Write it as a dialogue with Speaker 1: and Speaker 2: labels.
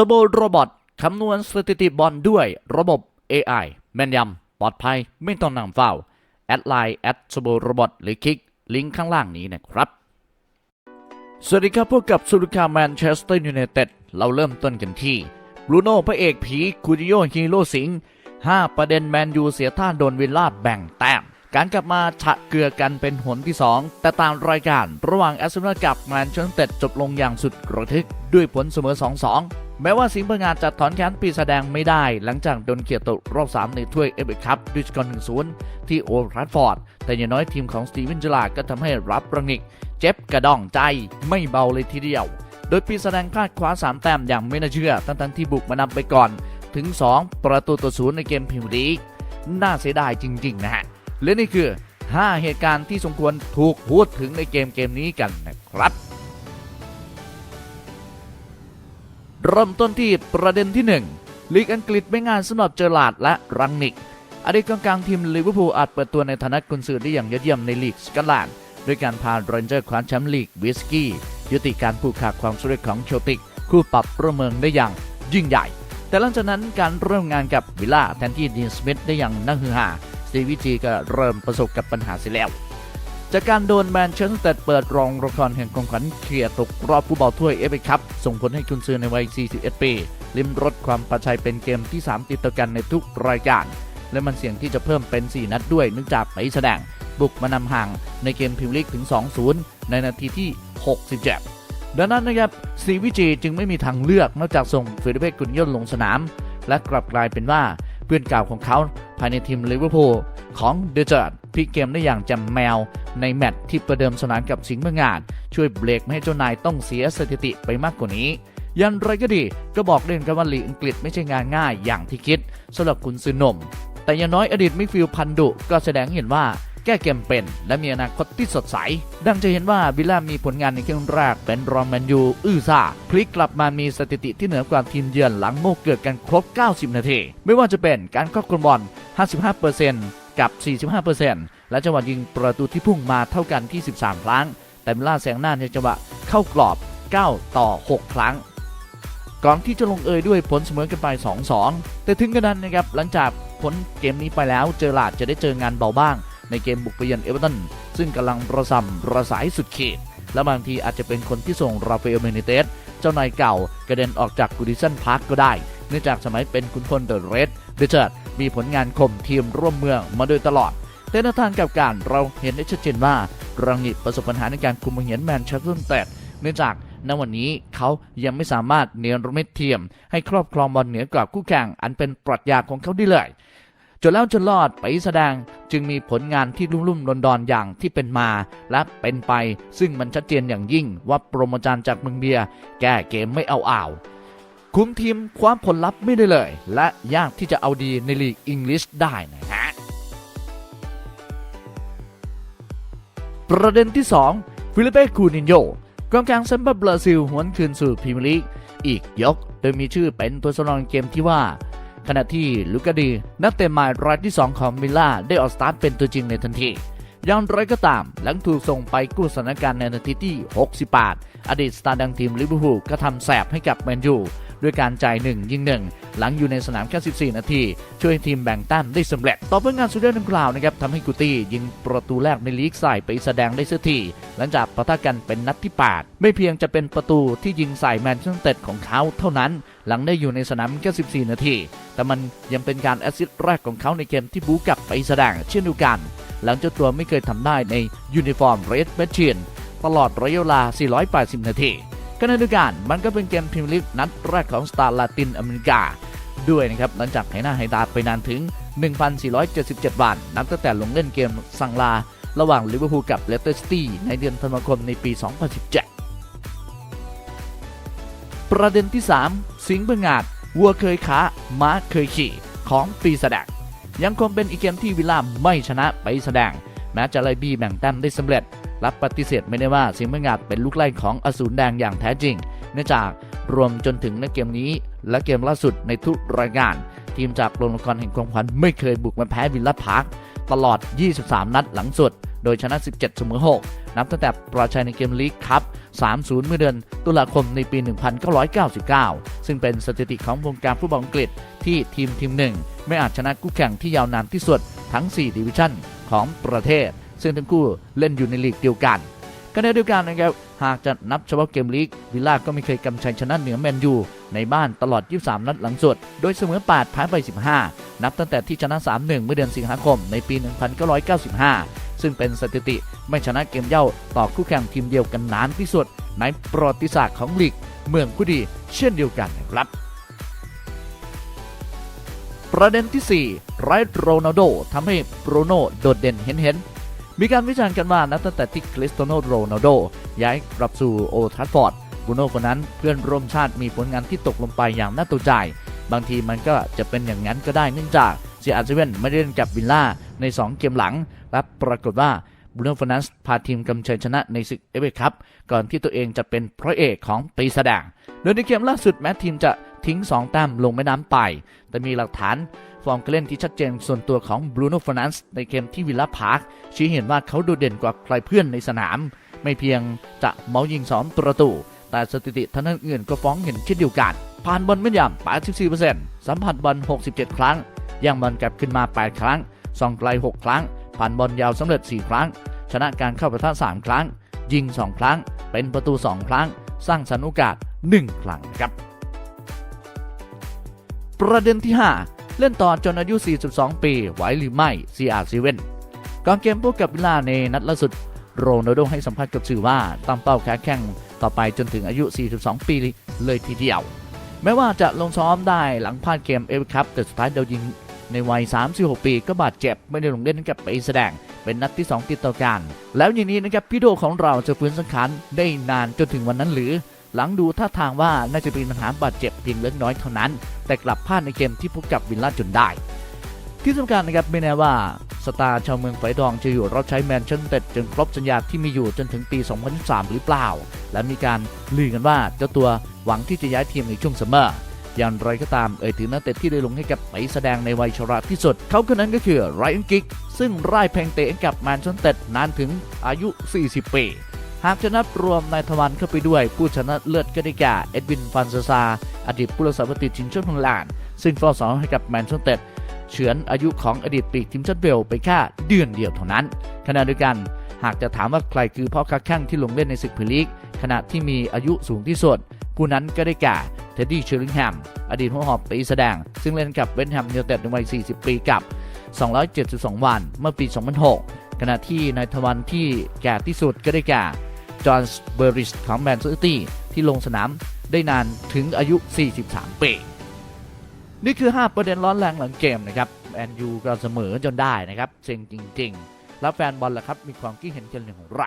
Speaker 1: สโบโรบอทคำนวณสถิติบอลด้วยระบบ AI แม่นยำปลอดภัยไม่ต้องนั่งเฝ้า แอดไลน์แอดสโบโรบอทหรือคลิกลิงก์ข้างล่างนี้นะครับ สวัสดีครับพวกกับสุริคาแมนเชสเตอร์ยูไนเต็ดเราเริ่มต้นกันที่บรูโน่พระเอกผีคูดิโยฮีโร่สิงห์5ประเด็นแมนยูเสียท่าโดนวิลล่าแบ่งแต้มการกลับมาฉะเกลือกันเป็นหนที่ 2 แต่ตามรายการระหว่างแอสตันวิลกับแมนเชสเตอร์จบลงอย่างสุดระทึกด้วยผลเสมอ 2-2 แม้ว่าสิงห์พงาจะถอนแขนปีแสดงไม่ได้ หลังจากโดนเขียดตกรอบ 3 ในถ้วยเอฟเอคัพด้วยสกอร์1-0ที่โอลด์แทราฟฟอร์ด แต่อย่างน้อยทีมของสตีเวนเจลาก็ทำให้รับประงิก เจ็บกระดองใจไม่เบาเลยทีเดียว โดยปีแสดงพลาดคว้า 3 แต้มอย่างไม่น่าเชื่อ ทั้งๆที่บุกมานำไปก่อนถึง 2 ประตูต่อศูนย์ในเกมพรีเมียร์ลีกน่าเสียดายจริง ๆ นะฮะและนี่คือ 5 เหตุการณ์ที่สมควรถูกพูดถึงในเกมเกมนี้กันนะครับ เริ่มต้นที่ประเด็นที่ 1 ลีกอังกฤษไม่งายสำหรับเจอร์ลาดและรังนิก อดีตกองกลางทีมลิเวอร์พูลอาจเปิดตัวในฐานะกุนซือได้อย่างยอดเยี่ยมในลีกสกอตแลนด์ด้วยการพาเรนเจอร์คว้าแชมป์ลีกวิสกี้ยุติการผูกขาดความสำเร็จของเชลติก คู่ปรับประเมิงได้อย่างยิ่งใหญ่ แต่หลังจากนั้นการเริ่มงานกับวิลล่าแทนที่ดีนสมิธได้อย่างน่าฮือฮาสตีวิจีก็เริ่มประสบกับปัญหาเสียแล้ว จากการโดนแมนเชสเตอร์เปิดรองละครแห่งกองขันเคลียร์ตกรอบผู้บอลถ้วยเอฟเอคัพส่งผลให้คุณซือในวัย 41 ปี ลิมรถความประชัยเป็นเกมที่ 3 ติดต่อกันในทุกรายการ และมันเสี่ยงที่จะเพิ่มเป็น 4 นัดด้วยเนื่องจากไปแสดง บุกมานำห่างในเกมพรีเมียร์ลีกถึง 2-0 ในนาทีที่ 67 ดังนั้นนะครับซีวิจีจึงไม่มีทางเลือกนอกจากส่งฟิลิเปกุนย่นลงสนาม และกลับกลายเป็นว่าเพื่อนเก่าของเขาภายในทีมลิเวอร์พูล ของเดจ r ร์ดพลิกเกมได้อย่างจำแมว ในแมตช์ที่ประเดิมสนามกับสิงห์เมืองงานช่วยเบรกไม่ให้เจ้านายต้องเสียสถิติไปมากกว่านี้ยันไรก็ดีก็บอกเล่นกันว่าลีกอังกฤษไม่ใช่งานง่ายอย่างที่คิดสำหรับคุณซือนมแต่อย่างน้อยอดีตมิฟิลพันดุก็แสดงเห็นว่าแก้เกมเป็น และมีอนาคตที่สดใส ดังจะเห็นว่าวิลล่ามีผลงานในครึ่งแรกเป็นรองแมนยู อื้อซ่าพลิกกลับมามีสถิติที่เหนือกว่าทีมเยือนหลังโมกเกิดกันครบ 90 นาที ไม่ว่าจะเป็นการครอบครองบอล 55% กับ 45%และจังหวะยิงประตูที่พุ่งมาเท่ากันที่ 13 ครั้ง แต่วิล่าแสงหน้าในจังหวะเข้ากรอบ 9 ต่อ 6 ครั้ง ก่อนที่จะลงเอยด้วยผลเสมอกันไป 2-2 แต่ถึงกระนั้นนะครับหลังจากผลเกมนี้ไปแล้วเจอหลาดจะได้เจองานเบาบ้าง ในเกมบุกไปเยือนเอเวอร์ตันซึ่งกำลังระสำระสายสุดเขตและบางทีอาจจะเป็นคนที่ส่งราฟาเอลเมนิเตสเจ้านายเก่ากระเด็นออกจากกูดิสันพาร์คก็ได้ เนื่องจากสมัยเป็นคุณพลเดอะเรดเดเจอร์ มีผลงานข่มทีมร่วมเมืองมาโดยตลอด แต่ในทางกับการเราเห็นได้ชัดเจนว่ารังนิตประสบปัญหาในการคุมเหียนแมนเชสเตอร์ยูไนเต็ดเนื่องจากณวันนี้เขายังไม่สามารถเนรมิตทีมให้ครอบครองบอลเหนือกว่าคู่แข่งอันเป็นปรัชญาของเขาได้เลยจนแล้วจนรอดไปแสดงจึงมีผลงานที่รุ่มๆดอนๆอย่างที่เป็นมา และเป็นไปซึ่งมันชัดเจนอย่างยิ่งว่าโปรโมจารจากเมืองเบียแก้เกมไม่เอาอ่าว คุมทีมความผลลัพธ์ไม่ได้เลย และยากที่จะเอาดีในลีกอังกฤษได้นะฮะ ประเด็นที่ 2 ฟิลิเป้คูนินโยกองกลางเซมเบอร์บราซิลหวนคืนสู่พรีเมียร์ลีกอีกยก โดยมีชื่อเป็นตัวสำรองเกมที่ว่า ขณะที่ลูกาดีนักเตะใหม่รายที่ 2 ของมิลล่าได้ออกสตาร์ทเป็นตัวจริงในทันทีอย่างไรก็ตาม หลังถูกส่งไปกู้สถานการณ์ในนาทีที่ 68 อดีตสตาร์ดังทีมลิเวอร์พูลก็ทำแสบให้กับแมนยูด้วยการจ่ายหนึ่งยิงหนึ่งหลังอยู่ในสนามแค่ 14 นาที ช่วยให้ทีมแบ่งแต้มได้สำเร็จ ต่อผลงานสุดยอดดังกล่าวนะครับทำให้กูตี้ยิงประตูแรกในลีกใส่ไปแสดงได้เสียทีหลังจากปะทะกันเป็นนัดที่ 8 ไม่เพียงจะเป็นประตูที่ยิงใส่แมนเชสเตอร์ของเขาเท่านั้น หลังได้อยู่ในสนามแค่14 นาที แต่มันยังเป็นการแอสซิสต์แรกของเขาในเกมที่บูกลับไปแสดงเช่นเดียวกัน หลังเจ้าตัวไม่เคยทำได้ในยูนิฟอร์มเรดแมชชีนตลอดระยะเวลา 480 นาที ขณะเดียวกันมันก็เป็นเกมพรีเมียร์ลีกนัดแรกของสตาร์ลาตินอเมริกา ด้วยนะครับหลังจากหหน้าหตาไปนานถึง 1,477 วัน นับตั้งแต่ลงเล่นเกมสังลา ระหว่างลิเวอร์พูลกับเลสเตอร์ซิตี้ในเดือนธันวาคมในปี 2017 ประเด็นที่ 3 สิงห์เบืองาดวัวเคยขาม้าเคยขี่ของปีแสดงยังคงเป็นอีกเกมที่วิลล่าไม่ชนะไปแสดง แม้จะไล่บี้แบ่งแต้มได้สำเร็จ รับปฏิเสธไม่ได้ว่าสิงห์เมืองงาดเป็นลูกไล่ของอสูรแดงอย่างแท้จริง เนื่องจากรวมจนถึงในเกมนี้ และเกมล่าสุดในทุกรายการ ทีมจากโรงละครแห่งความขวัญไม่เคยบุกมาแพ้วิลล่าพาร์คตลอด 23 นัดหลังสุด โดยชนะ 17เสมอ6นับตั้งแต่ประชัยในเกมลีกครับ 3-0 เมื่อเดือนตุลาคมในปี 1999 ซึ่งเป็นสถิติของวงการฟุตบอลอังกฤษที่ทีมทีมหนึ่ง ไม่อาจชนะคู่แข่งที่ยาวนานที่สุดทั้ง 4 ดิวิชั่นของประเทศ ซึ่งทั้งคู่เล่นอยู่ในลีกเดียวกันขณะเดียวกันนะครับหากจะนับเฉพาะเกมลีกวิลล่าก็ไม่เคยกำชัยชนะเหนือแมนยูในบ้านตลอด 23 นัดหลังสุด โดยเสมอ8แพ้ไป 15 นับตั้งแต่ที่ชนะ 3-1 เมื่อเดือนสิงหาคมในปี 1995 ซึ่งเป็นสถิติไม่ชนะเกมเย่าต่อคู่แข่งทีมเดียวกันนานที่สุด ในประวัติศาสตร์ของลีกเมืองผู้ดีเช่นเดียวกันนะครับประเด็นที่ 4 ไรท์โรนัลโดทำให้โบรโนโดดเด่นเห็นเห็นๆมีการวิจารณ์กันว่านับตั้งแต่ที่คริสเตียโนโรนัลโดย้ายกลับสู่โอทราฟฟอร์ดบรูโนคนนั้นเพื่อนร่วมชาติมีผลงานที่ตกลงไปอย่างน่าตกใจ บางทีมันก็จะเป็นอย่างนั้นก็ได้เนื่องจากเซียอาร์เซเว่นไม่ได้เล่นกับวิลล่า ใน 2 เกมหลัง และปรากฏว่าบรูโน่ฟนันส์พาทีมกำชัยชนะในศึกเอเวอร์คัพก่อนที่ตัวเองจะเป็นพระเอกของปีแสดงโดยในเกมล่าสุดแม้ทีมจะทิ้ง 2 แต้มลงแม่น้ำไป แต่มีหลักฐานฟอร์มการเล่นที่ชัดเจนส่วนตัวของบรูโน่ฟนันส์ในเกมที่วิลล่าพาร์คชี้เห็นว่าเขาโดดเด่นกว่าใครเพื่อนในสนาม ไม่เพียงจะเมายิงสองประตู แต่สถิติท่านอื่นก็ฟ้องเห็นเช่นเดียวกัน ผ่านบอลแม่นยำ84%สัมผัสบอล67 ครั้งย่างบอลกลับขึ้นมา 8 ครั้ง ส่องไกล 6 ครั้ง ผ่านบอลยาวสำเร็จ 4 ครั้ง ชนะการเข้าประทะ3 ครั้ง ยิง 2 ครั้ง เป็นประตู 2 ครั้ง สร้างสรรค์โอกาส 1 ครั้งครับ ประเด็นที่ 5 เล่นต่อจนอายุ 42 ปี ไหวหรือไม่ CR7 ก่อนเกมพบกับวิลล่าในนัดล่าสุด โรนัลโดให้สัมภาษณ์กับสื่อว่าตั้งเป้าแข่แข่งต่อไปจนถึงอายุ 42 ปีเลยทีเดียวแม้ว่าจะลงซ้อมได้หลังพลาดเกมเอฟคัพแต่สุดท้ายเดายิง ในวัย 36 ปีก็บาดเจ็บไม่ได้ลงเล่นกับไปแสดง เป็นนัดที่ 2 ติดต่อกัน แล้วอย่างนี้นะครับพี่โดของเราจะฟื้นสังขารได้นานจนถึงวันนั้นหรือ หลังดูท่าทางว่าน่าจะเป็นปัญหาบาดเจ็บเพียงเล็กน้อยเท่านั้น แต่กลับพลาดในเกมที่พบกับวิลล่าจนได้ ที่สำคัญนะครับไม่แน่ว่าสตาร์ชาวเมืองไฟดองจะอยู่รับใช้แมนเชสเตอร์จนครบสัญญาที่มีอยู่จนถึงปี 2023 หรือเปล่า และมีการลือกันว่าเจ้าตัวหวังที่จะย้ายทีมในช่วงซัมเมอร์ อย่างไรก็ตามเอ่ยถึงนักเตะที่ได้ลงให้กับไปแสดงในวัยชราที่สุด เขาคนนั้นก็คือไรอันกิกซึ่งร่ายเพลงเตะกับแมนเชสเตอร์นานถึงอายุ 40 ปี หากจะนับรวมนายทวันเข้าไปด้วย ผู้ชนะเลิศก็ได้แก่เอ็ดวินฟันเซซา อดีตผู้รักษาประตูทีมชาติฮอลแลนด์ซึ่งเฝ้าสอนให้กับแมนเชสเตอร์เฉือนอายุของอดีตปีกทีมชาติเวลไปแค่เดือนเดียวเท่านั้นขณะเดียวกันหากจะถามว่าใครคือพ่อค้าแข้งที่ลงเล่นในศึกพรีเมียร์ลีก ขณะที่มีอายุสูงที่สุด ผู้นั้นก็ได้แก่ เท็ดดี้เชอร์ลิงแฮมอดีตหัวหอบปีแสดง ซึ่งเล่นกับเวนแฮมยูไนเต็ดในวัย 40 ปีกับ 272 วันเมื่อปี 2006 ขณะที่นายทวันที่แก่ที่สุดก็ได้แก่จอห์นส์เบอริสของแมนเชสเตอร์ซิตี้ที่ลงสนามได้นานถึงอายุ 43 ปี นี่คือ 5 ประเด็นร้อนแรงหลังเกมนะครับแอนยูก็เสมอจนได้นะครับเซ็งจริง ๆ แล้วแฟนบอลล่ะครับมีความคิดเห็นกันอย่างไร